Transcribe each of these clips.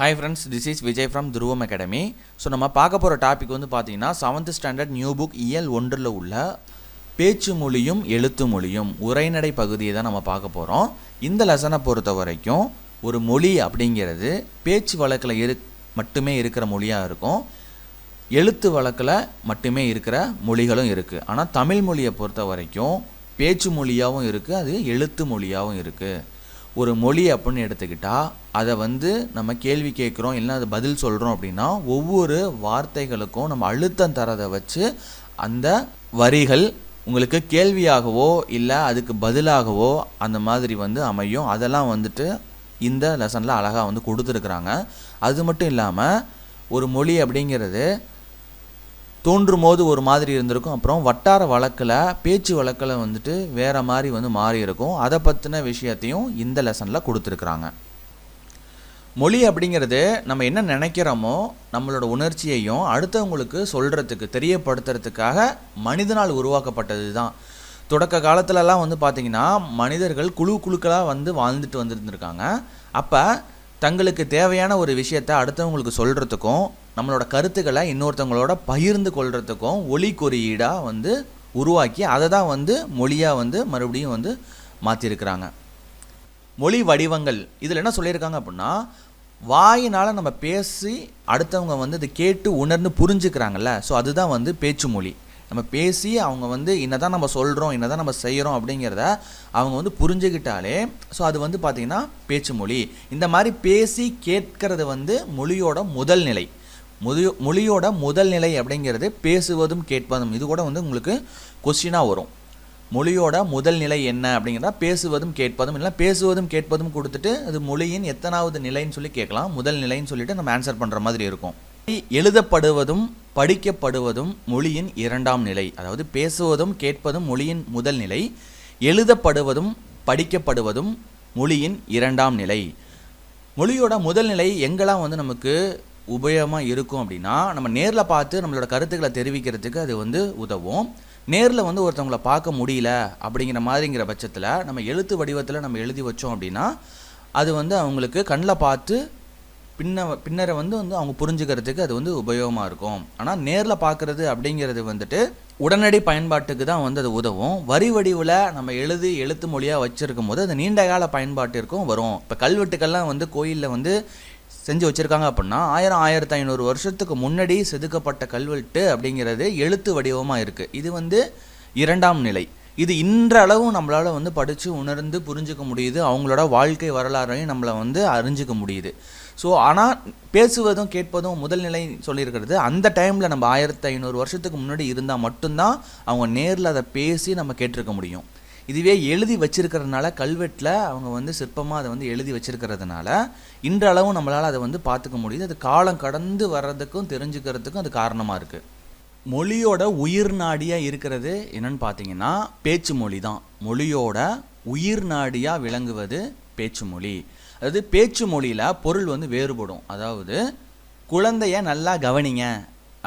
Hi friends this is Vijay from Dhruvam academy so நம்ம பார்க்க போகிற டாபிக் வந்து பார்த்தீங்கன்னா செவன்த் ஸ்டாண்டர்ட் நியூ புக் இயல் ஒன்றில் உள்ள பேச்சு மொழியும் எழுத்து மொழியும் உரைநடை பகுதியை தான் நம்ம பார்க்க போகிறோம் இந்த லெசனை பொறுத்த வரைக்கும் ஒரு மொழி அப்படிங்கிறது பேச்சு வழக்கில் இரு மட்டுமே இருக்கிற மொழியாக இருக்கும். எழுத்து வழக்கில் மட்டுமே இருக்கிற மொழிகளும் இருக்குது ஆனால் தமிழ் மொழியை பொறுத்த வரைக்கும் பேச்சு மொழியாகவும் இருக்குது அது எழுத்து மொழியாகவும் இருக்குது ஒரு மொழி அப்படின்னு எடுத்துக்கிட்டால் அதை வந்து நம்ம கேள்வி கேட்குறோம் இல்லை அது பதில் சொல்கிறோம் அப்படின்னா ஒவ்வொரு வார்த்தைகளுக்கும் நம்ம அழுத்தம் தரதை வச்சு அந்த வரிகள் உங்களுக்கு கேள்வியாகவோ இல்லை அதுக்கு பதிலாகவோ அந்த மாதிரி வந்து அமையும். அதெல்லாம் வந்துட்டு இந்த லெசனில் அழகாக வந்து கொடுத்துருக்குறாங்க. அது மட்டும் இல்லாமல் ஒரு மொழி அப்படிங்கிறது தோன்றும் போது ஒரு மாதிரி இருந்திருக்கும். அப்புறம் வட்டார வழக்கில் பேச்சு வழக்கில் வந்துட்டு வேறு மாதிரி வந்து மாறி இருக்கும். அதை பற்றின விஷயத்தையும் இந்த லெசனில் கொடுத்துருக்குறாங்க. மொழி அப்படிங்கிறது நம்ம என்ன நினைக்கிறோமோ நம்மளோட உணர்ச்சியையும் அடுத்தவங்களுக்கு சொல்கிறதுக்கு தெரியப்படுத்துறதுக்காக மனிதனால் உருவாக்கப்பட்டது தான். தொடக்க காலத்துலலாம் வந்து பார்த்திங்கன்னா மனிதர்கள் குழு குழுக்களாக வந்து வாழ்ந்துட்டு வந்துருந்துருக்காங்க. அப்போ தங்களுக்கு தேவையான ஒரு விஷயத்தை அடுத்தவங்களுக்கு சொல்கிறதுக்கும் நம்மளோட கருத்துக்களை இன்னொருத்தவங்களோட பகிர்ந்து கொள்கிறதுக்கும் ஒளி குறியீடாக வந்து உருவாக்கி அதை தான் வந்து மொழியாக வந்து மறுபடியும் வந்து மாற்றிருக்கிறாங்க மொழி வடிவங்கள். இதில் என்ன சொல்லியிருக்காங்க அப்படின்னா வாயினால் நம்ம பேசி அடுத்தவங்க வந்து இதை கேட்டு உணர்ந்து புரிஞ்சுக்கிறாங்கல்ல ஸோ அதுதான் வந்து பேச்சு மொழி நம்ம பேசி அவங்க வந்து என்னதான் நம்ம சொல்கிறோம் என்னதான் நம்ம செய்கிறோம் அப்படிங்கிறத அவங்க வந்து புரிஞ்சுக்கிட்டாலே ஸோ அது வந்து பார்த்திங்கன்னா பேச்சு மொழி இந்த மாதிரி பேசி கேட்கறது வந்து மொழியோட முதல் நிலை. முதி மொழியோட முதல் நிலை அப்படிங்கிறது பேசுவதும் கேட்பதும். இது கூட வந்து உங்களுக்கு கொஸ்டினாக வரும். மொழியோட முதல் நிலை என்ன அப்படிங்கிறதா பேசுவதும் கேட்பதும் இல்லை பேசுவதும் கேட்பதும் கொடுத்துட்டு அது மொழியின் எத்தனாவது நிலைன்னு சொல்லி கேட்கலாம். முதல் நிலைன்னு சொல்லிட்டு நம்ம ஆன்சர் பண்ணுற மாதிரி இருக்கும். எழுதப்படுவதும் படிக்கப்படுவதும் மொழியின் இரண்டாம் நிலை. அதாவது பேசுவதும் கேட்பதும் மொழியின் முதல் நிலை. எழுதப்படுவதும் படிக்கப்படுவதும் மொழியின் இரண்டாம் நிலை. மொழியோட முதல் நிலை எங்கெல்லாம் வந்து நமக்கு உபயோகமாக இருக்கும் அப்படின்னா நம்ம நேரில் பார்த்து நம்மளோட கருத்துக்களை தெரிவிக்கிறதுக்கு அது வந்து உதவும். நேரில் வந்து ஒருத்தவங்கள பார்க்க முடியல அப்படிங்கிற மாதிரிங்கிற பட்சத்தில் நம்ம எழுத்து வடிவத்தில் நம்ம எழுதி வச்சோம் அப்படின்னா அது வந்து அவங்களுக்கு கண்ணில் பார்த்து பின்ன பின்னரை வந்து வந்து அவங்க புரிஞ்சுக்கிறதுக்கு அது வந்து உபயோகமாக இருக்கும். ஆனால் நேரில் பார்க்குறது அப்படிங்கிறது வந்துட்டு உடனடி பயன்பாட்டுக்கு தான் வந்து அது உதவும். வரி வடிவில் நம்ம எழுதி எழுத்து மொழியாக வச்சுருக்கும் போது அது நீண்ட கால பயன்பாட்டிற்கும் வரும். இப்போ கல்வெட்டுக்கள்லாம் வந்து கோயிலில் வந்து செஞ்சு வச்சுருக்காங்க அப்படின்னா ஆயிரம் ஆயிரத்தி ஐநூறு வருஷத்துக்கு முன்னாடி செதுக்கப்பட்ட கல்வெட்டு அப்படிங்கிறது எழுத்து வடிவமாக இருக்குது இது வந்து இரண்டாம் நிலை. இது இன்றளவும் நம்மளால் வந்து படித்து உணர்ந்து புரிஞ்சுக்க முடியுது. அவங்களோட வாழ்க்கை வரலாறையும் நம்மளை வந்து அறிஞ்சிக்க முடியுது. ஸோ ஆனால் பேசுவதும் கேட்பதும் முதல் நிலை சொல்லியிருக்கிறது அந்த டைமில் நம்ம ஆயிரத்தி ஐநூறு வருஷத்துக்கு முன்னாடி இருந்தால் மட்டும்தான் அவங்க நேரில் அதை பேசி நம்ம கேட்டிருக்க முடியும். இதுவே எழுதி வச்சிருக்கிறதுனால கல்வெட்டில் அவங்க வந்து சிற்பமாக அதை வந்து எழுதி வச்சிருக்கிறதுனால இன்றளவும் நம்மளால் அதை வந்து பார்த்துக்க முடியுது. அது காலம் கடந்து வர்றதுக்கும் தெரிஞ்சுக்கிறதுக்கும் அது காரணமாக இருக்குது மொழியோட உயிர் நாடியாக இருக்கிறது என்னன்னு பார்த்தீங்கன்னா பேச்சு மொழி தான். மொழியோட உயிர் நாடியாக விளங்குவது பேச்சு மொழி. அதாவது பேச்சு மொழியில் பொருள் வந்து வேறுபடும். அதாவது குழந்தைய நல்லா கவனிங்க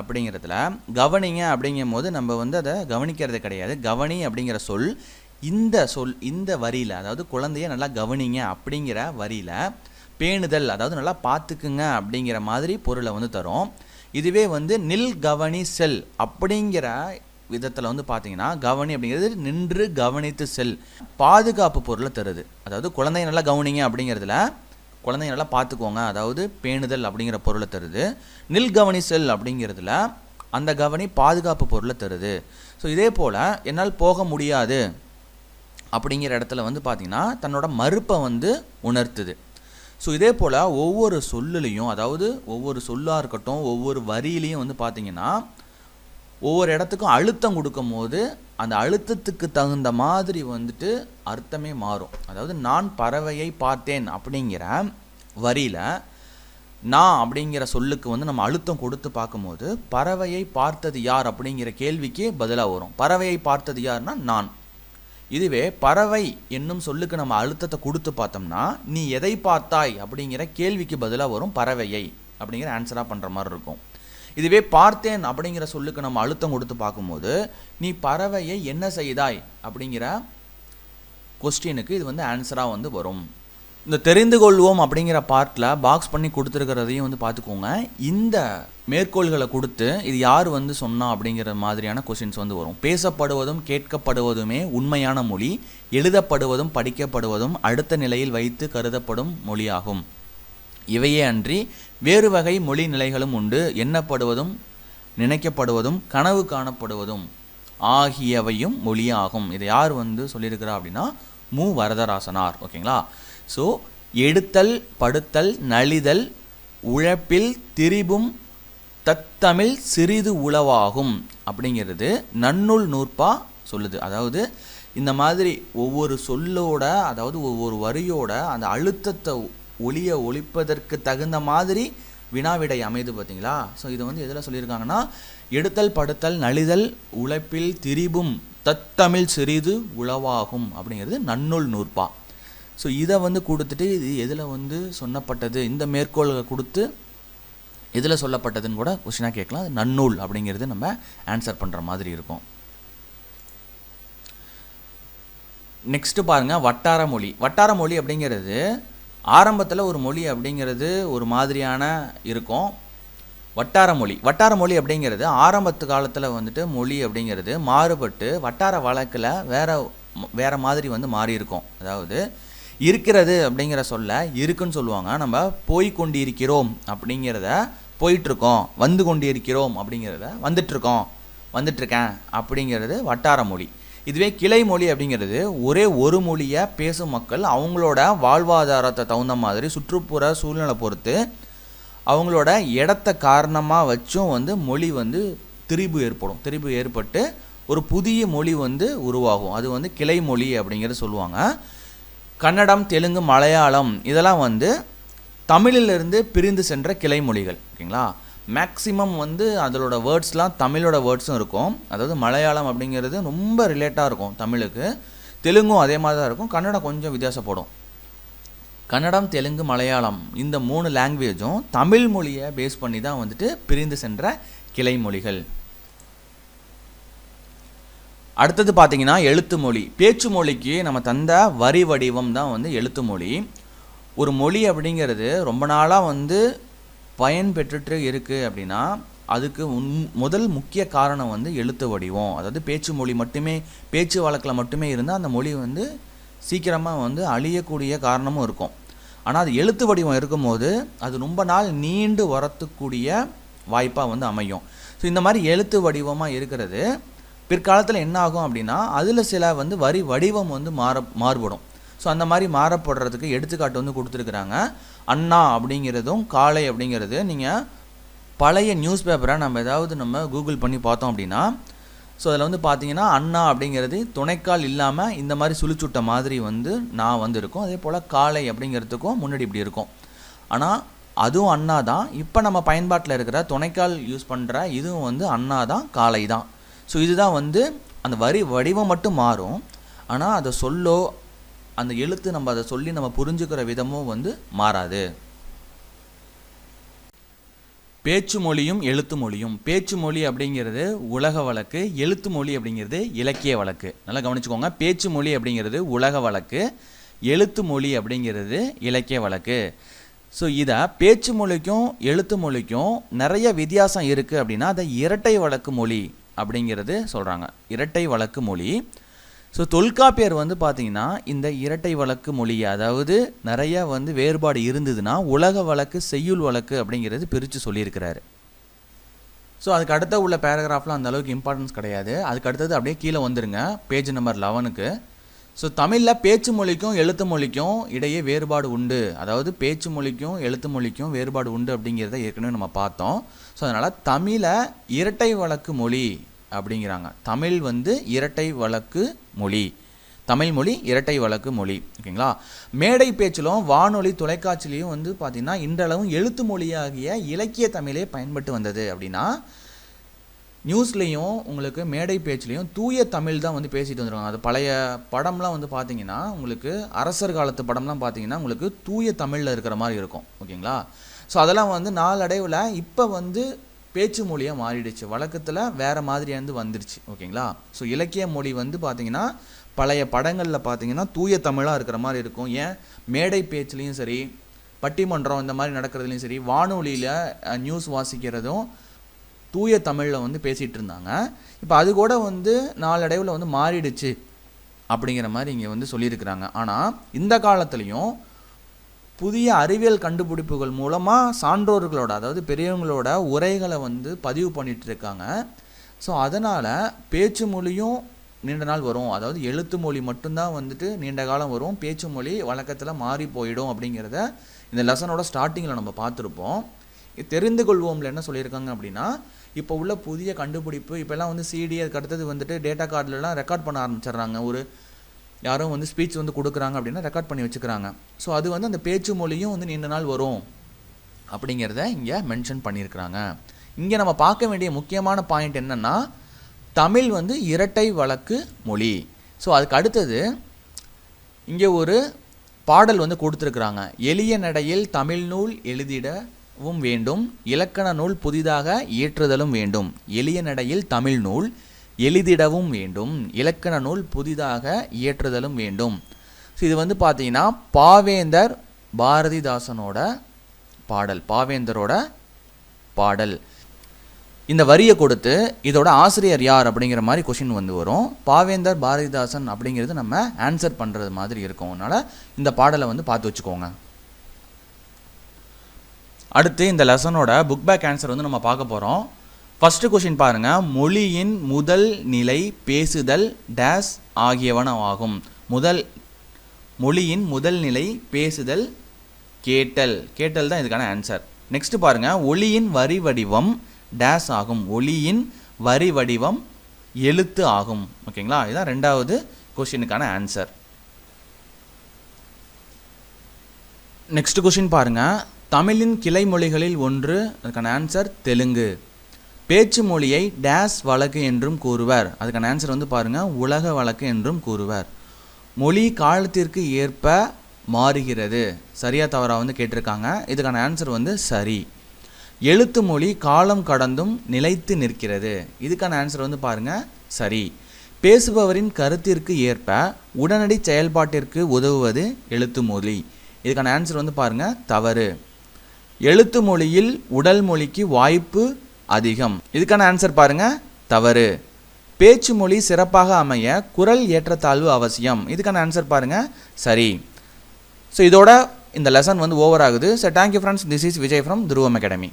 அப்படிங்கிறதுல கவனிங்க அப்படிங்கும் போது நம்ம வந்து அதை கவனிக்கிறது கிடையாது. கவனி அப்படிங்கிற சொல் இந்த சொல் இந்த வரியில் அதாவது குழந்தைய நல்லா கவனிங்க அப்படிங்கிற வரியில் பேணுதல் அதாவது நல்லா பார்த்துக்குங்க அப்படிங்கிற மாதிரி பொருளை வந்து தரும். இதுவே வந்து நில் கவனி செல் அப்படிங்கிற விதத்தில் வந்து பார்த்தீங்கன்னா கவனி அப்படிங்கிறது நின்று கவனித்து செல் பாதுகாப்பு பொருளை தருது. அதாவது குழந்தைய நல்லா கவனிங்க அப்படிங்கிறதுல குழந்தைய நல்லா பார்த்துக்கோங்க அதாவது பேணுதல் அப்படிங்கிற பொருளை தருது. நில் கவனி செல் அப்படிங்கிறதுல அந்த கவனி பாதுகாப்பு பொருளை தருது. ஸோ இதே போல் என்னால் போக முடியாது. அப்படிங்கிற இடத்துல வந்து பார்த்திங்கன்னா தன்னோட மறுப்பை வந்து உணர்த்துது. ஸோ இதே போல் ஒவ்வொரு சொல்லுலேயும் அதாவது ஒவ்வொரு சொல்லாக இருக்கட்டும் ஒவ்வொரு வரியிலையும் வந்து பார்த்திங்கன்னா ஒவ்வொரு இடத்துக்கும் அழுத்தம் கொடுக்கும் போது அந்த அழுத்தத்துக்கு தகுந்த மாதிரி வந்துட்டு அர்த்தமே மாறும். அதாவது நான் பறவையை பார்த்தேன் அப்படிங்கிற வரியில் நான் அப்படிங்கிற சொல்லுக்கு வந்து நம்ம அழுத்தம் கொடுத்து பார்க்கும்போது பறவையை பார்த்தது யார்? அப்படிங்கிற கேள்விக்கு பதிலாக வரும். பறவையை பார்த்தது யார்னா நான். இதுவே பறவை என்னும் சொல்லுக்கு நம்ம அழுத்தத்தை கொடுத்து பார்த்தோம்னா நீ எதை பார்த்தாய் அப்படிங்கிற கேள்விக்கு பதிலாக வரும் பறவையை அப்படிங்கிற ஆன்சராக பண்ணுற மாதிரி இருக்கும். இதுவே பார்த்தேன் அப்படிங்கிற சொல்லுக்கு நம்ம அழுத்தம் கொடுத்து பார்க்கும்போது நீ பறவையை என்ன செய்தாய் அப்படிங்கிற கொஸ்டினுக்கு இது வந்து ஆன்சராக வந்து வரும். இந்த தெரிந்து கொள்வோம் அப்படிங்கிற பார்ட்டில் பாக்ஸ் பண்ணி கொடுத்துருக்கிறதையும் வந்து பார்த்துக்கோங்க. இந்த மேற்கோள்களை கொடுத்து இது யார் வந்து சொன்னா அப்படிங்கிற மாதிரியான கொஷின்ஸ் வந்து வரும். பேசப்படுவதும் கேட்கப்படுவதுமே உண்மையான மொழி எழுதப்படுவதும் படிக்கப்படுவதும் அடுத்த நிலையில் வைத்து கருதப்படும் மொழியாகும். இவையே அன்றி வேறு வகை மொழி நிலைகளும் உண்டு. எண்ணப்படுவதும் நினைக்கப்படுவதும் கனவு காணப்படுவதும் ஆகியவையும் மொழியாகும். இதை யார் வந்து சொல்லியிருக்கிறா அப்படின்னா மு. வரதராசனார். ஓகேங்களா? ஸோ எடுத்தல் படுத்தல் நலிதல் உழைப்பில் திரிபும் தத்தமிழ் சிறிது உளவாகும். அப்படிங்கிறது நன்னூல் நூற்பா சொல்லுது. அதாவது இந்த மாதிரி ஒவ்வொரு சொல்லோட அதாவது ஒவ்வொரு வரியோட அந்த அழுத்தத்தை ஒளிய ஒழிப்பதற்கு தகுந்த மாதிரி வினாவிடை அமைது பார்த்தீங்களா? ஸோ இது வந்து எதில் சொல்லியிருக்காங்கன்னா எடுத்தல் படுத்தல் நலிதல் உழைப்பில் திரிபும் தத்தமிழ் சிறிது உளவாகும். அப்படிங்கிறது நன்னூல் நூற்பா. ஸோ இதை வந்து கொடுத்துட்டு இது எதில் வந்து சொன்னப்பட்டது இந்த மேற்கோள்களை கொடுத்து எதில் சொல்லப்பட்டதுன்னு கூட கொஸ்டினாக கேட்கலாம். நன்னூல் அப்படிங்கிறது நம்ம ஆன்சர் பண்ணுற மாதிரி இருக்கும். நெக்ஸ்ட்டு பாருங்கள் வட்டார மொழி. வட்டார மொழி அப்படிங்கிறது ஆரம்பத்தில் ஒரு மொழி அப்படிங்கிறது ஒரு மாதிரியான இருக்கும். வட்டார மொழி. வட்டார மொழி அப்படிங்கிறது ஆரம்பத்து காலத்தில் வந்துட்டு மொழி அப்படிங்கிறது மாறுபட்டு வட்டார வழக்கில் வேறு வேறு மாதிரி வந்து மாறி இருக்கும் அதாவது இருக்கிறது அப்படிங்கிற சொல்ல இருக்குன்னு சொல்லுவாங்க. நம்ம போய் கொண்டிருக்கிறோம் அப்படிங்கிறத போயிட்டுருக்கோம் வந்து கொண்டிருக்கிறோம் அப்படிங்கிறத வந்துட்டுருக்கோம் வந்துட்டுருக்கேன் அப்படிங்கிறது வட்டார மொழி. இதுவே கிளை மொழி அப்படிங்கிறது ஒரே ஒரு மொழியை பேசும் மக்கள் அவங்களோட வாழ்வாதாரத்தை தகுந்த மாதிரி சுற்றுப்புற சூழ்நிலை பொறுத்து அவங்களோட இடத்த காரணமாக வச்சும் வந்து மொழி வந்து திரிபு ஏற்படும். திரிபு ஏற்பட்டு ஒரு புதிய மொழி வந்து உருவாகும். அது வந்து கிளை மொழி அப்படிங்கிறது சொல்லுவாங்க. கன்னடம் தெலுங்கு மலையாளம் இதெல்லாம் வந்து தமிழிலிருந்து பிரிந்து சென்ற கிளை மொழிகள் ஓகேங்களா? மேக்ஸிமம் வந்து அதோட வேர்ட்ஸ்லாம் தமிழோட வேர்ட்ஸும் இருக்கும். அதாவது மலையாளம் அப்படிங்கிறது ரொம்ப ரிலேட்டாக இருக்கும் தமிழுக்கு. தெலுங்கும் அதே மாதிரி தான் இருக்கும். கன்னடம் கொஞ்சம் வித்தியாசப்படும். கன்னடம் தெலுங்கு மலையாளம் இந்த மூணு லாங்குவேஜும் தமிழ் மொழியை பேஸ் பண்ணி தான் வந்துட்டு பிரிந்து சென்ற கிளை மொழிகள். அடுத்தது பார்த்தீங்கன்னா எழுத்து மொழி. பேச்சு மொழிக்கு நம்ம தந்த வரி வடிவம் தான் வந்து எழுத்து மொழி. ஒரு மொழி அப்படிங்கிறது ரொம்ப நாளாக வந்து பயன் பெற்றுட்டு இருக்குது அப்படின்னா அதுக்கு உன் முதல் முக்கிய காரணம் வந்து எழுத்து வடிவம். அதாவது பேச்சு மொழி மட்டுமே பேச்சு வழக்கில் மட்டுமே இருந்தால் அந்த மொழி வந்து சீக்கிரமாக வந்து அழியக்கூடிய காரணமும் இருக்கும். ஆனால் அது எழுத்து வடிவம் இருக்கும்போது அது ரொம்ப நாள் நீண்டு வரத்துக்கூடிய வாய்ப்பாக வந்து அமையும். ஸோ இந்த மாதிரி எழுத்து வடிவமாக இருக்கிறது பிற்காலத்தில் என்ன ஆகும் அப்படின்னா அதில் சில வந்து வரி வடிவம் வந்து மாற மாறுபடும். ஸோ அந்த மாதிரி மாறப்படுறதுக்கு எடுத்துக்காட்டு வந்து கொடுத்துருக்குறாங்க. அண்ணா அப்படிங்கிறதும் காளை அப்படிங்கிறது நீங்கள் பழைய நியூஸ் பேப்பரை நம்ம ஏதாவது நம்ம கூகுள் பண்ணி பார்த்தோம் அப்படின்னா ஸோ அதில் வந்து பார்த்தீங்கன்னா அண்ணா அப்படிங்கிறது துணைக்கால் இல்லாமல் இந்த மாதிரி சுழிச்சுட்ட மாதிரி வந்து நான் வந்து இருக்கும் அதே போல் காளை அப்படிங்கிறதுக்கும் முன்னாடி இப்படி இருக்கும். ஆனால் அதுவும் அண்ணா தான். இப்போ நம்ம பயன்பாட்டில் இருக்கிற துணைக்கால் யூஸ் பண்ணுற இதுவும் வந்து அண்ணா தான் காளை தான். ஸோ இதுதான் வந்து அந்த வரி வடிவம் மட்டும் மாறும். ஆனால் அதை சொல்லோ அந்த எழுத்து நம்ம அதை சொல்லி நம்ம புரிஞ்சுக்கிற விதமும் வந்து மாறாது. பேச்சு மொழியும் எழுத்து மொழியும். பேச்சு மொழி அப்படிங்கிறது உலக வழக்கு எழுத்து மொழி அப்படிங்கிறது இலக்கிய வழக்கு. நல்லா கவனிச்சுக்கோங்க. பேச்சு மொழி அப்படிங்கிறது உலக வழக்கு எழுத்து மொழி அப்படிங்கிறது இலக்கிய வழக்கு. ஸோ இதை பேச்சு மொழிக்கும் எழுத்து மொழிக்கும் நிறைய வித்தியாசம் இருக்குது அப்படின்னா அதை இரட்டை வழக்கு மொழி அப்படிங்கிறது சொல்கிறாங்க இரட்டை வழக்கு மொழி. ஸோ தொல்காப்பியர் வந்து பார்த்தீங்கன்னா இந்த இரட்டை வழக்கு மொழி அதாவது நிறைய வந்து வேறுபாடு இருந்ததுன்னா உலக வழக்கு செய்யுள் வழக்கு அப்படிங்கிறது பிரித்து சொல்லியிருக்கிறாரு. ஸோ அதுக்கு அடுத்த உள்ள பேராகிராஃப்லாம் அந்த அளவுக்கு இம்பார்ட்டன்ஸ் கிடையாது. அதுக்கு அடுத்தது அப்படியே கீழே வந்துருங்க. பேஜ் நம்பர் லெவனுக்கு ஸோ தமிழில் பேச்சு மொழிக்கும் எழுத்து மொழிக்கும் இடையே வேறுபாடு உண்டு. அதாவது பேச்சு மொழிக்கும் எழுத்து மொழிக்கும் வேறுபாடு உண்டு அப்படிங்கிறத ஏற்கனவே நம்ம பார்த்தோம். ஸோ அதனால் தமிழை இரட்டை வழக்கு மொழி அப்படிங்கிறாங்க. தமிழ் வந்து இரட்டை வழக்கு மொழி. தமிழ் மொழி இரட்டை வழக்கு மொழி. ஓகேங்களா? மேடை பேச்சிலும் வானொலி தொலைக்காட்சிலையும் வந்து பார்த்திங்கன்னா இன்றளவும் எழுத்து மொழியாகிய இலக்கிய தமிழே பயன்பட்டு வந்தது அப்படின்னா நியூஸ்லேயும் உங்களுக்கு மேடை பேச்சுலேயும் தூய தமிழ் தான் வந்து பேசிட்டு வந்துருக்காங்க அது பழைய படம்லாம் வந்து பார்த்தீங்கன்னா உங்களுக்கு அரசர் காலத்து படம்லாம் பார்த்தீங்கன்னா உங்களுக்கு தூய தமிழில் இருக்கிற மாதிரி இருக்கும். ஓகேங்களா? ஸோ அதெல்லாம் வந்து நாளடைவில் இப்போ வந்து பேச்சு மொழியாக மாறிடுச்சு. வழக்கத்தில் வேறு மாதிரியாந்து வந்துருச்சு. ஓகேங்களா? ஸோ இலக்கிய மொழி வந்து பார்த்தீங்கன்னா பழைய படங்களில் பார்த்தீங்கன்னா தூய தமிழாக இருக்கிற மாதிரி இருக்கும். ஏன்? மேடை பேச்சுலேயும் சரி பட்டிமன்றம் இந்த மாதிரி நடக்கிறதுலையும் சரி வானொலியில் நியூஸ் வாசிக்கிறதும் தூய தமிழில் வந்து பேசிகிட்டு இருந்தாங்க இப்போ அது கூட வந்து நாளடைவில் வந்து மாறிடுச்சு அப்படிங்கிற மாதிரி இங்கே வந்து சொல்லியிருக்கிறாங்க. ஆனால் இந்த காலத்துலேயும் புதிய அறிவியல் கண்டுபிடிப்புகள் மூலமாக சான்றோர்களோட அதாவது பெரியவங்களோட உரைகளை வந்து பதிவு பண்ணிகிட்டு இருக்காங்க ஸோ அதனால் பேச்சு மொழியும் நீண்ட நாள் வரும். அதாவது எழுத்து மொழி மட்டும்தான் வந்துட்டு நீண்ட காலம் வரும். பேச்சு மொழி வழக்கத்தில் மாறி போயிடும் அப்படிங்கிறத இந்த லெசனோட ஸ்டார்டிங்கில் நம்ம பார்த்துருப்போம். இது தெரிந்து கொள்வோம்ல என்ன சொல்லியிருக்காங்க அப்படின்னா இப்போ உள்ள புதிய கண்டுபிடிப்பு இப்போல்லாம் வந்து சிடி அதுக்கு அடுத்தது வந்துட்டு டேட்டா கார்டுலலாம் ரெக்கார்ட் பண்ண ஆரம்பிச்சிடுறாங்க. ஒரு யாரும் வந்து ஸ்பீச் வந்து கொடுக்குறாங்க அப்படின்னா ரெக்கார்ட் பண்ணி வச்சுக்கிறாங்க. ஸோ அது வந்து அந்த பேச்சு மொழியும் வந்து நீண்ட நாள் வரும் அப்படிங்கிறத இங்கே மென்ஷன் பண்ணியிருக்கிறாங்க இங்கே நம்ம பார்க்க வேண்டிய முக்கியமான பாயிண்ட் என்னென்னா தமிழ் வந்து இரட்டை வழக்கு மொழி. ஸோ அதுக்கு அடுத்தது இங்கே ஒரு பாடல் வந்து கொடுத்துருக்குறாங்க. எளிய நடையில் தமிழ் நூல் வும் வேண்டும். இலக்கண நூல் புதிதாக இயற்றுதலும் வேண்டும். எளிய நடையில் தமிழ் நூல் எளிதிடவும் வேண்டும். இலக்கண நூல் புதிதாக இயற்றுதலும் வேண்டும். ஸோ இது வந்து பார்த்தீங்கன்னா பாவேந்தர் பாரதிதாசனோட பாடல் பாவேந்தரோட பாடல். இந்த வரியை கொடுத்து இதோட ஆசிரியர் யார் அப்படிங்கிற மாதிரி கொஷின் வந்து வரும். பாவேந்தர் பாரதிதாசன் அப்படிங்கிறது நம்ம ஆன்சர் பண்ணுறது மாதிரி இருக்கும். அதனால் இந்த பாடலை வந்து பார்த்து வச்சுக்கோங்க. அடுத்து இந்த லெசனோட புக் பேக் ஆன்சர் வந்து நம்ம பார்க்க போகிறோம் ஃபஸ்ட்டு கொஷின் பாருங்கள் மொழியின் முதல் நிலை பேசுதல் டேஸ் ஆகியவனவாகும். முதல் மொழியின் முதல் நிலை பேசுதல் கேட்டல். கேட்டல் தான் இதுக்கான ஆன்சர் நெக்ஸ்ட் பாருங்கள் ஒளியின் வரி வடிவம் டேஸ் ஆகும். ஒளியின் வரி வடிவம் எழுத்து ஆகும். ஓகேங்களா இதுதான் ரெண்டாவது கொஷினுக்கான ஆன்சர் நெக்ஸ்ட் கொஷின் பாருங்கள் தமிழின் கிளை மொழிகளில் ஒன்று அதுக்கான ஆன்சர் தெலுங்கு. பேச்சு மொழியை டேஸ் வழக்கு என்றும் கூறுவர். அதுக்கான ஆன்சர் வந்து பாருங்கள் உலக வழக்கு என்றும் கூறுவர். மொழி காலத்திற்கு ஏற்ப மாறுகிறது. சரியா தவறா வந்து கேட்டிருக்காங்க. இதுக்கான ஆன்சர் வந்து சரி. எழுத்து மொழி காலம் கடந்தும் நிலைத்து நிற்கிறது. இதுக்கான ஆன்சர் வந்து பாருங்க சரி. பேசுபவரின் கருத்திற்கு ஏற்ப உடனடி செயல்பாட்டிற்கு உதவுவது எழுத்து மொழி. இதுக்கான ஆன்சர் வந்து பாருங்கள் தவறு. எழுத்து மொழியில் உடல் மொழிக்கு வாய்ப்பு அதிகம். இதுக்கான ஆன்சர் பாருங்க. தவறு. பேச்சு மொழி சிறப்பாக அமைய குரல் ஏற்றத்தாழ்வு அவசியம். இதுக்கான ஆன்சர் பாருங்க. சரி. ஸோ இதோட இந்த லெசன் வந்து ஓவர் ஆகுது. So thank you friends this is Vijay from Dhruvam academy